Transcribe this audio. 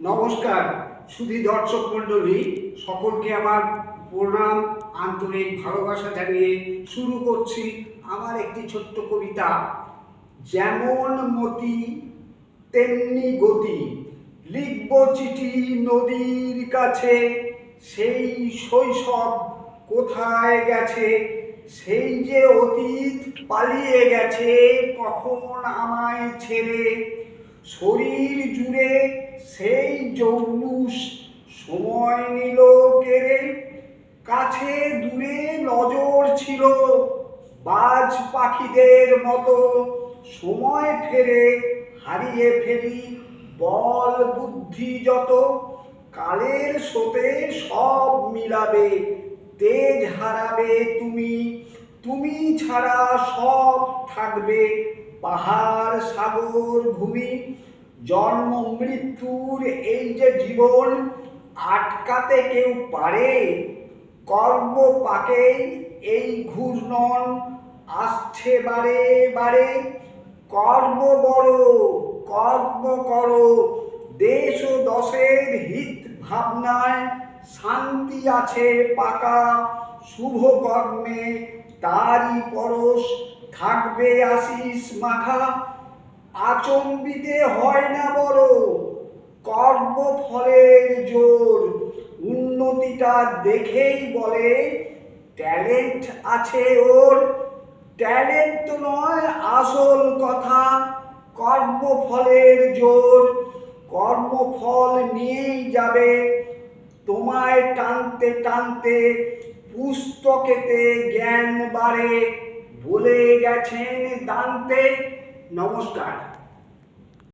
নমস্কার, সুধী দর্শক মণ্ডলী, সকলকে আমার প্রণাম, আন্তরিক ভালোবাসা জানিয়ে শুরু করছি আমার একটি ছোট্ট কবিতা। যেমন মতি, তেমনি গতি, লিখব চিঠি নদীর কাছে, সেই শৈশব কোথায় গেছে, সেই যে অতীত পালিয়ে গেছে, কখন আমায় ছেড়ে শরীর জুড়ে সেই জৌলুস সময় নিল কেড়ে। কাছে দূরে নজর ছিল বাজ পাখিদের মতো। সময় ফেরে হারিয়ে ফেলি বল বুদ্ধি যত। কালের স্রোতে সব মিলাবে, তেজ হারাবে তুমি তুমি ছাড়া সব থাকবে পাহাড়, সাগর, ভূমি। জন্ম, মৃত্যুর এই যে জীবন আটকাতে কেউ পারে, কর্ম পাকে এই ঘূর্ণন আসছে বারে বারে। কর্ম বড়, কর্ম করো। দেশ ও দশের হিত ভাবনায় শান্তি আছে পাকা। শুভ কর্মে তারই পরশ থাকবে আশিস মাখা। আচম্বিতে হয় না বড়, কর্মফলের জোর। উন্নতিটা দেখেই বলে, ট্যালেন্ট আছে ওর। ট্যালেন্ট নয়, আসল কথা কর্মফলের জোর। কর্মফল নিয়েই যাবে, তোমায় টানতে টানতে পুস্তকেতে জ্ঞান বাড়ে বলে গেছেন দান্তে। নমস্কার।